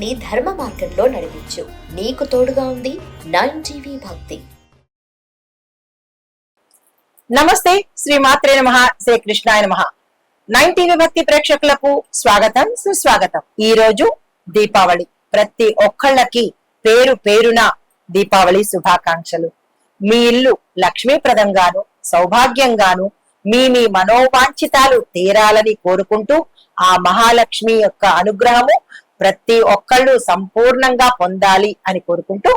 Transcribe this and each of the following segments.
ని ధర్మ మార్గంలో నడిపించు. నీకు తోడుగా ఉంది నైన్ టీవీ భక్తి. నమస్తే శ్రీ మాత్రే నమ శ్రీ కృష్ణాయ నమ. నైన్ టీవీ భక్తి ప్రేక్షకులకు స్వాగతం సుస్వాగతం. ఈ రోజు దీపావళి. ప్రతి ఒక్కళ్ళకి పేరు పేరున దీపావళి శుభాకాంక్షలు. మీ ఇల్లు లక్ష్మీప్రదంగాను సౌభాగ్యంగాను మీ మీ మనోవాంఛితాలు తీరాలని కోరుకుంటూ ఆ మహాలక్ష్మి యొక్క అనుగ్రహము ప్రతి ఒక్కళ్ళు సంపూర్ణంగా పొందాలి అని కోరుకుంటూ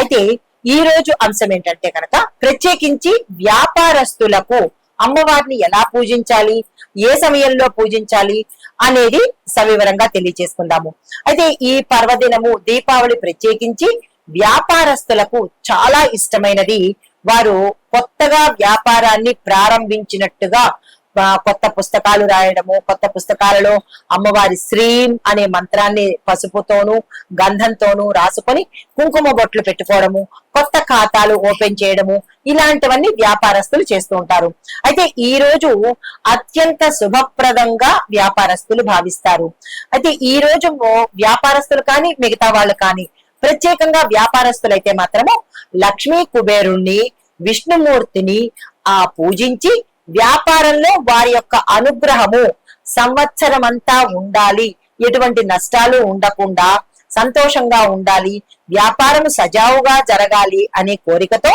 అయితే ఈ రోజు అంశం ఏంటంటే కనుక ప్రత్యేకించి వ్యాపారస్తులకు అమ్మవారిని ఎలా పూజించాలి ఏ సమయంలో పూజించాలి అనేది సవివరంగా తెలియజేసుకుందాము. అయితే ఈ పర్వదినము దీపావళి ప్రత్యేకించి వ్యాపారస్తులకు చాలా ఇష్టమైనది. వారు కొత్తగా వ్యాపారాన్ని ప్రారంభించినట్టుగా కొత్త పుస్తకాలు రాయడము కొత్త పుస్తకాలలో అమ్మవారి శ్రీం అనే మంత్రాన్ని పసుపుతోనూ గంధంతోనూ రాసుకొని కుంకుమ బొట్లు పెట్టుకోవడము కొత్త ఖాతాలు ఓపెన్ చేయడము ఇలాంటివన్నీ వ్యాపారస్తులు చేస్తూ ఉంటారు. అయితే ఈ రోజు అత్యంత శుభప్రదంగా వ్యాపారస్తులు భావిస్తారు. అయితే ఈ రోజు వ్యాపారస్తులు కానీ మిగతా వాళ్ళు కానీ ప్రత్యేకంగా వ్యాపారస్తులైతే మాత్రము లక్ష్మీ కుబేరుణ్ణి విష్ణుమూర్తిని ఆ పూజించి వ్యాపారంలో వారి యొక్క అనుగ్రహము సంవత్సరం అంతా ఉండాలి. ఎటువంటి నష్టాలు ఉండకుండా సంతోషంగా ఉండాలి. వ్యాపారం సజావుగా జరగాలి అనే కోరికతో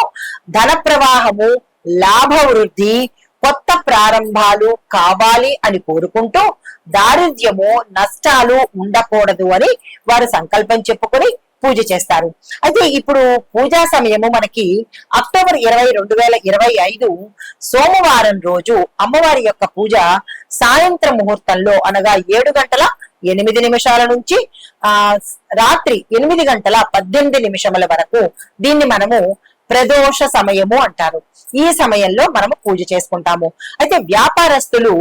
ధన ప్రవాహము లాభ వృద్ధి కొత్త ప్రారంభాలు కావాలి అని కోరుకుంటూ దారిద్ర్యము నష్టాలు ఉండకూడదు అని వారు సంకల్పం చెప్పుకొని పూజ చేస్తారు. అయితే ఇప్పుడు పూజా సమయము మనకి అక్టోబర్ ఇరవై రెండు వేల ఇరవై ఐదు సోమవారం రోజు అమ్మవారి యొక్క పూజ సాయంత్రం ముహూర్తంలో అనగా ఏడు గంటల ఎనిమిది నిమిషాల నుంచి ఆ రాత్రి ఎనిమిది గంటల పద్దెనిమిది నిమిషముల వరకు దీన్ని మనము ప్రదోష సమయము అంటారు. ఈ సమయంలో మనము పూజ చేసుకుంటాము. అయితే వ్యాపారస్తులు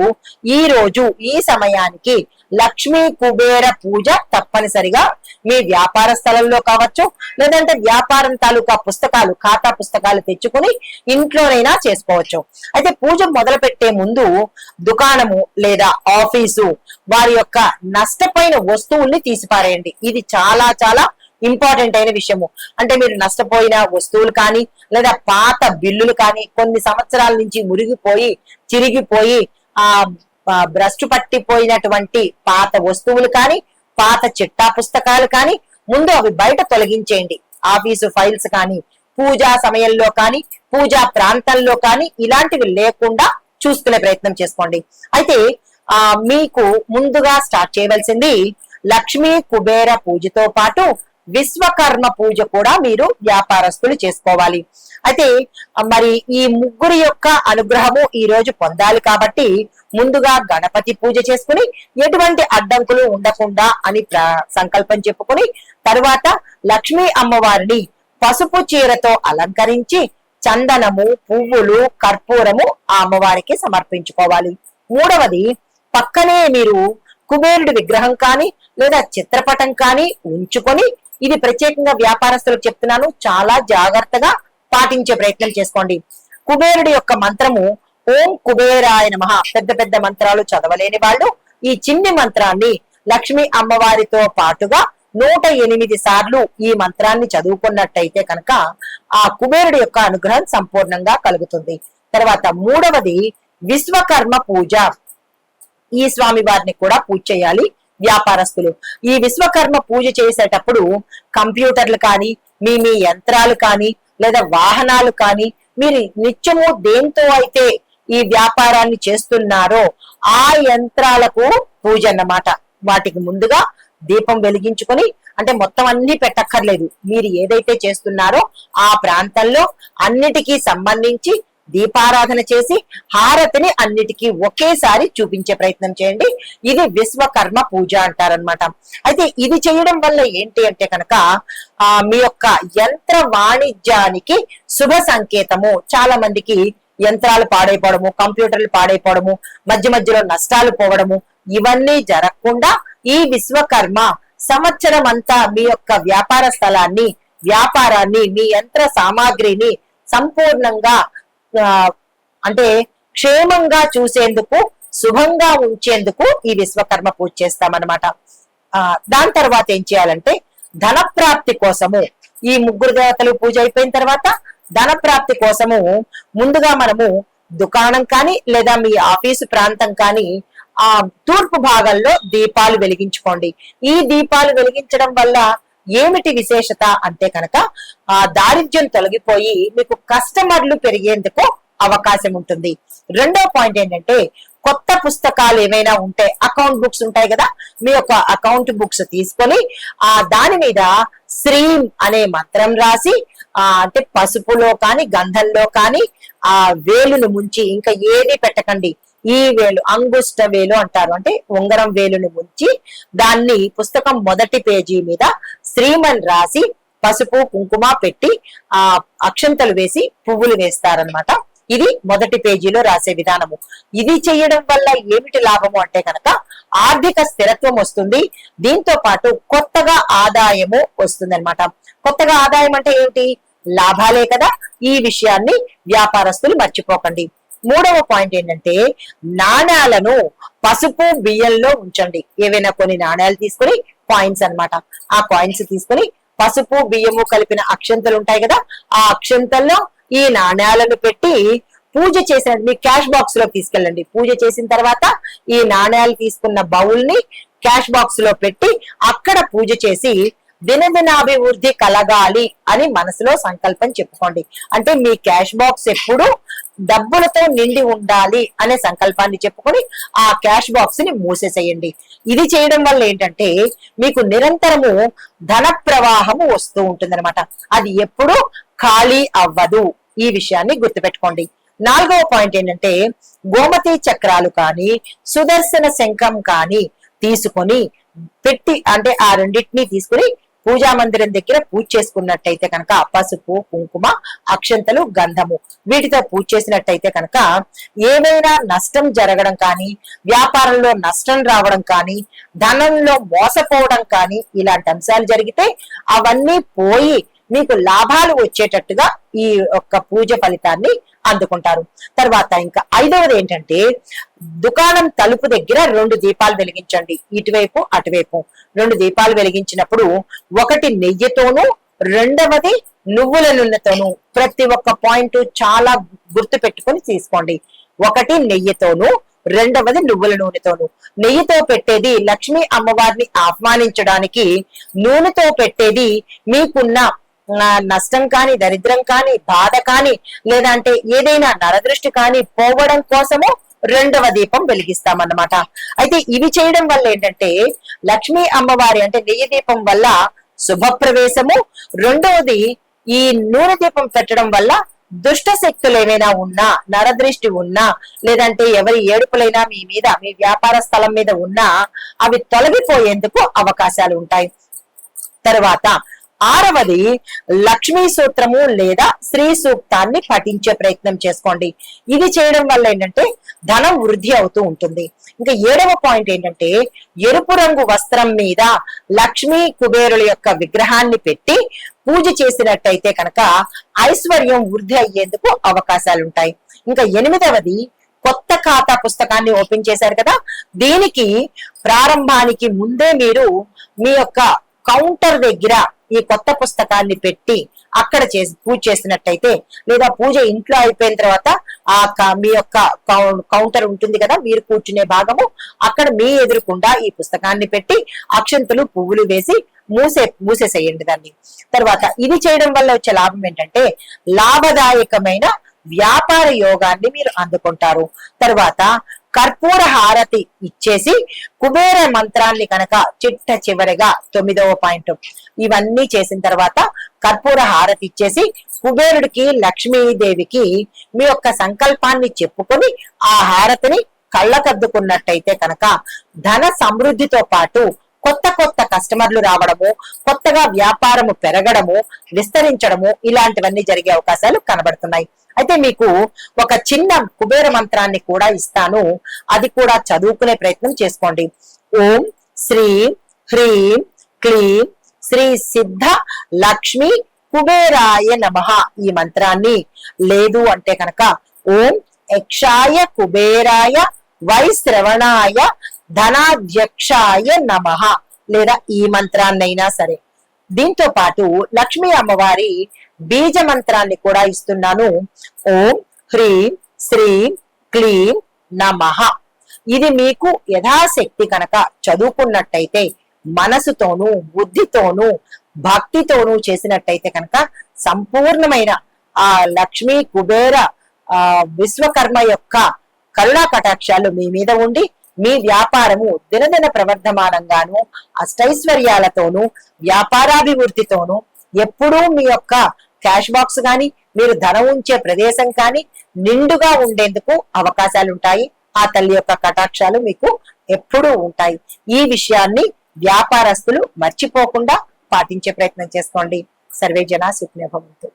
ఈ రోజు ఈ సమయానికి లక్ష్మీ కుబేర పూజ తప్పనిసరిగా మీ వ్యాపార స్థలంలో కావచ్చు లేదంటే వ్యాపారం తాలూకా పుస్తకాలు ఖాతా పుస్తకాలు తెచ్చుకుని ఇంట్లోనైనా చేసుకోవచ్చు. అయితే పూజ మొదలు పెట్టే ముందు దుకాణము లేదా ఆఫీసు వారి యొక్క నష్టపోయిన వస్తువుల్ని తీసిపారేయండి. ఇది చాలా చాలా ఇంపార్టెంట్ అయిన విషయము. అంటే మీరు నష్టపోయిన వస్తువులు కానీ లేదా పాత బిల్లులు కానీ కొన్ని సంవత్సరాల నుంచి మురిగిపోయి చిరిగిపోయి ఆ భ్రష్టు పట్టిపోయినటువంటి పాత వస్తువులు కానీ పాత చిట్టా పుస్తకాలు కానీ ముందు అవి బయట తొలగించేయండి. ఆఫీసు ఫైల్స్ కానీ పూజా సమయంలో కానీ పూజా ప్రాంతంలో కానీ ఇలాంటివి లేకుండా చూసుకునే ప్రయత్నం చేసుకోండి. అయితే ఆ మీకు ముందుగా స్టార్ట్ చేయవలసింది లక్ష్మీ కుబేర పూజతో పాటు విశ్వకర్మ పూజ కూడా మీరు వ్యాపారస్తులు చేసుకోవాలి. అయితే మరి ఈ ముగ్గురు యొక్క అనుగ్రహము ఈ రోజు పొందాలి కాబట్టి ముందుగా గణపతి పూజ చేసుకుని ఎటువంటి అడ్డంకులు ఉండకుండా అని ప్ర- సంకల్పం చెప్పుకొని తరువాత లక్ష్మీ అమ్మవారిని పసుపు చీరతో అలంకరించి చందనము పువ్వులు కర్పూరము ఆ అమ్మవారికి సమర్పించుకోవాలి. మూడవది పక్కనే మీరు కుబేరుడి విగ్రహం కానీ లేదా చిత్రపటం కానీ ఉంచుకొని ఇది ప్రత్యేకంగా వ్యాపారస్తులకు చెప్తున్నాను. చాలా జాగ్రత్తగా పాటించే ప్రయత్నం చేసుకోండి. కుబేరుడి యొక్క మంత్రము ఓం కుబేరాయ నమః. పెద్ద పెద్ద మంత్రాలు చదవలేని వాళ్ళు ఈ చిన్ని మంత్రాన్ని లక్ష్మి అమ్మవారితో పాటుగా నూట ఎనిమిది సార్లు ఈ మంత్రాన్ని చదువుకున్నట్టయితే కనుక ఆ కుబేరుడి యొక్క అనుగ్రహం సంపూర్ణంగా కలుగుతుంది. తర్వాత మూడవది విశ్వకర్మ పూజ. ఈ స్వామి వారిని కూడా పూజ చేయాలి. వ్యాపారస్తులు. ఈ విశ్వకర్మ పూజ చేసేటప్పుడు కంప్యూటర్లు కానీ మీ మీ యంత్రాలు కానీ లేదా వాహనాలు కానీ మీరు నిత్యము దేంతో అయితే ఈ వ్యాపారాన్ని చేస్తున్నారో ఆ యంత్రాలకు పూజ అన్నమాట. వాటికి ముందుగా దీపం వెలిగించుకొని అంటే మొత్తం అన్ని పెట్టక్కర్లేదు. మీరు ఏదైతే చేస్తున్నారో ఆ ప్రాంతంలో అన్నిటికీ సంబంధించి దీపారాధన చేసి హారతిని అన్నిటికీ ఒకేసారి చూపించే ప్రయత్నం చేయండి. ఇది విశ్వకర్మ పూజ అంటారనమాట అయితే ఇది చేయడం వల్ల ఏంటి అంటే కనుక ఆ మీ యొక్క యంత్ర వాణిజ్యానికి శుభ సంకేతము. చాలా మందికి యంత్రాలు పాడైపోవడము కంప్యూటర్లు పాడైపోవడము మధ్య మధ్యలో నష్టాలు పోవడము ఇవన్నీ జరగకుండా ఈ విశ్వకర్మ సంవత్సరం అంతా మీ యొక్క వ్యాపార స్థలాన్ని వ్యాపారాన్ని మీ యంత్ర సామాగ్రిని సంపూర్ణంగా అంటే క్షేమంగా చూసేందుకు శుభంగా ఉంచేందుకు ఈ విశ్వకర్మ పూజ చేస్తామన్నమాట. ఆ దాని తర్వాత ఏం చేయాలంటే ధన ప్రాప్తి కోసము ఈ ముగ్గురు దేవతలు పూజ అయిపోయిన తర్వాత ధన ప్రాప్తి కోసము ముందుగా మనము దుకాణం కానీ లేదా మీ ఆఫీసు ప్రాంతం కానీ ఆ తూర్పు భాగంలో దీపాలు వెలిగించుకోండి. ఈ దీపాలు వెలిగించడం వల్ల ఏమిటి విశేషత అంటే కనుక ఆ దారిద్ర్యం తొలగిపోయి మీకు కస్టమర్లు పెరిగేందుకు అవకాశం ఉంటుంది. రెండో పాయింట్ ఏంటంటే కొత్త పుస్తకాలు ఏమైనా ఉంటే అకౌంట్ బుక్స్ ఉంటాయి కదా మీ యొక్క అకౌంట్ బుక్స్ తీసుకొని ఆ దాని మీద శ్రీం అనే మంత్రం రాసి ఆ అంటే పసుపులో కానీ గంధంలో కానీ ఆ వేలును ముంచి ఇంకా ఏది పెట్టకండి. ఈ వేలు అంగుష్ట వేలు అంటారు. అంటే ఉంగరం వేలును ముంచి దాన్ని పుస్తకం మొదటి పేజీ మీద శ్రీమన్ రాసి పసుపు కుంకుమ పెట్టి ఆ అక్షంతలు వేసి పువ్వులు వేస్తారనమాట ఇది మొదటి పేజీలో రాసే విధానము. ఇది చేయడం వల్ల ఏమిటి లాభము అంటే కనుక ఆర్థిక స్థిరత్వం వస్తుంది. దీంతో పాటు కొత్తగా ఆదాయము వస్తుంది అనమాట కొత్తగా ఆదాయం అంటే ఏమిటి? లాభాలే కదా. ఈ విషయాన్ని వ్యాపారస్తులు మర్చిపోకండి. మూడవ పాయింట్ ఏంటంటే నాణ్యాలను పసుపు బియ్యంలో ఉంచండి. ఏవైనా కొన్ని నాణ్యాలు తీసుకొని కాయిన్స్ అన్నమాట. ఆ కాయిన్స్ తీసుకొని పసుపు బియ్యము కలిపిన అక్షంతలు ఉంటాయి కదా ఆ అక్షంతల్లో ఈ నాణ్యాలను పెట్టి పూజ చేసిన మీ క్యాష్ బాక్స్లో తీసుకెళ్ళండి. పూజ చేసిన తర్వాత ఈ నాణ్యాలు తీసుకున్న బౌల్ని క్యాష్ బాక్స్లో పెట్టి అక్కడ పూజ చేసి దినదినాభివృద్ధి కలగాలి అని మనసులో సంకల్పం చెప్పుకోండి. అంటే మీ క్యాష్ బాక్స్ ఎప్పుడు డబ్బులతో నిండి ఉండాలి అనే సంకల్పాన్ని చెప్పుకొని ఆ క్యాష్ బాక్స్ని మూసేసేయండి. ఇది చేయడం వల్ల ఏంటంటే మీకు నిరంతరము ధన ప్రవాహము వస్తూ ఉంటుందన్నమాట. అది ఎప్పుడు ఖాళీ అవ్వదు. ఈ విషయాన్ని గుర్తుపెట్టుకోండి. నాలుగవ పాయింట్ ఏంటంటే గోమతి చక్రాలు కానీ సుదర్శన శంఖం కానీ తీసుకొని పెట్టి అంటే ఆ రెండింటిని తీసుకుని పూజా మందిరం దగ్గర పూజ చేసుకున్నట్టయితే కనుక పసుపు కుంకుమ అక్షంతలు గంధము వీటితో పూజ చేసినట్టయితే కనుక ఏమైనా నష్టం జరగడం కానీ వ్యాపారంలో నష్టం రావడం కానీ ధనంలో మోసపోవడం కానీ ఇలాంటి అంశాలు జరిగితే అవన్నీ పోయి మీకు లాభాలు వచ్చేటట్టుగా ఈ యొక్క పూజ ఫలితాన్ని అందుకుంటారు. తర్వాత ఇంకా ఐదవది ఏంటంటే దుకాణం తలుపు దగ్గర రెండు దీపాలు వెలిగించండి. ఇటువైపు అటువైపు. రెండు దీపాలు వెలిగించినప్పుడు ఒకటి నెయ్యితోనూ రెండవది నువ్వుల నూనెతోనూ. ప్రతి ఒక్క పాయింట్ చాలా గుర్తు పెట్టుకుని తీసుకోండి. ఒకటి నెయ్యితోనూ రెండవది నువ్వుల నూనెతోను. నెయ్యితో పెట్టేది లక్ష్మీ అమ్మవారిని ఆహ్వానించడానికి నూనెతో పెట్టేది మీకున్న నష్టం కానీ దరిద్రం కానీ బాధ కానీ లేదంటే ఏదైనా నరదృష్టి కానీ పోవడం కోసము రెండవ దీపం వెలిగిస్తామన్నమాట. అయితే ఇవి చేయడం వల్ల ఏంటంటే లక్ష్మీ అమ్మవారి అంటే నెయ్యి దీపం వల్ల శుభప్రవేశము. రెండవది ఈ నూనె దీపం పెట్టడం వల్ల దుష్ట శక్తులు ఏమైనా ఉన్నా నరదృష్టి ఉన్నా లేదంటే ఎవరి ఏడుపులైనా మీ మీద మీ వ్యాపార స్థలం మీద ఉన్నా అవి తొలగిపోయేందుకు అవకాశాలు ఉంటాయి. తర్వాత ఆరవది లక్ష్మీ సూత్రము లేదా శ్రీ సూక్తాన్ని పఠించే ప్రయత్నం చేసుకోండి. ఇది చేయడం వల్ల ఏంటంటే ధనం వృద్ధి అవుతూ ఉంటుంది. ఇంకా ఏడవ పాయింట్ ఏంటంటే ఎరుపు రంగు వస్త్రం మీద లక్ష్మీ కుబేరుల యొక్క విగ్రహాన్ని పెట్టి పూజ చేసినట్టయితే కనుక ఐశ్వర్యం వృద్ధి అయ్యేందుకు అవకాశాలు ఉంటాయి. ఇంకా ఎనిమిదవది కొత్త ఖాతా పుస్తకాన్ని ఓపెన్ చేశారు కదా. దీనికి ప్రారంభానికి ముందే మీరు మీ యొక్క కౌంటర్ దగ్గర ఈ కొత్త పుస్తకాన్ని పెట్టి అక్కడ చేసి పూజ చేసినట్టయితే లేదా పూజ ఇంట్లో అయిపోయిన తర్వాత ఆ మీ యొక్క కౌ- కౌంటర్ ఉంటుంది కదా మీరు కూర్చునే భాగము అక్కడ మీ ఎదురుకుండా ఈ పుస్తకాన్ని పెట్టి అక్షంతలు పువ్వులు వేసి మూసే మూసేసేయండి దాన్ని. తర్వాత ఇది చేయడం వల్ల వచ్చే లాభం ఏంటంటే లాభదాయకమైన వ్యాపార యోగాన్ని మీరు అందుకుంటారు. తర్వాత కర్పూర హారతి ఇచ్చేసి కుబేర మంత్రాన్ని కనుక చిట్ట చివరిగా తొమ్మిదవ పాయింట్ ఇవన్నీ చేసిన తర్వాత కర్పూర హారతి ఇచ్చేసి కుబేరుడికి లక్ష్మీదేవికి మీ యొక్క సంకల్పాన్ని చెప్పుకొని ఆ హారతిని కళ్ళకద్దుకున్నట్టయితే కనుక ధన సమృద్ధితో పాటు కొత్త కొత్త కస్టమర్లు రావడము కొత్తగా వ్యాపారము పెరగడము విస్తరించడము ఇలాంటివన్నీ జరిగే అవకాశాలు కనబడుతున్నాయి. అయితే మీకు ఒక చిన్న కుబేర మంత్రాన్ని కూడా ఇస్తాను. అది కూడా చదువుకునే ప్రయత్నం చేసుకోండి. ఓం శ్రీ హ్రీం క్లీం శ్రీ సిద్ధ లక్ష్మి కుబేరాయ నమః ఈ మంత్రాన్ని. లేదు అంటే కనుక ఓం యక్షాయ కుబేరాయ వైశ్రవణాయ ధనాధ్యక్షాయ నమః. లేదా ఈ మంత్రాన్నైనా సరే. దీంతో పాటు లక్ష్మీ అమ్మవారి బీజ మంత్రాన్ని కూడా ఇస్తున్నాను. ఓం హ్రీం శ్రీం క్లీం నమః. ఇది మీకు యథాశక్తి కనుక చదువుకున్నట్టయితే మనసుతోనూ బుద్ధితోనూ భక్తితోనూ చేసినట్టయితే కనుక సంపూర్ణమైన ఆ లక్ష్మీ కుబేర ఆ విశ్వకర్మ యొక్క కరుణా కటాక్షాలు మీ మీద ఉండి మీ వ్యాపారము దినదిన ప్రవర్ధమానంగాను అష్టైశ్వర్యాలతోనూ వ్యాపారాభివృద్ధితోనూ ఎప్పుడూ మీ యొక్క క్యాష్ బాక్స్ కానీ మీరు ధనం ఉంచే ప్రదేశం కానీ నిండుగా ఉండేందుకు అవకాశాలు ఉంటాయి ఆ తల్లి యొక్క కటాక్షాలు మీకు ఎప్పుడూ ఉంటాయి. ఈ విషయాన్ని వ్యాపారస్తులు మర్చిపోకుండా పాటించే ప్రయత్నం చేసుకోండి. సర్వే జన సుఖ్నభవంతు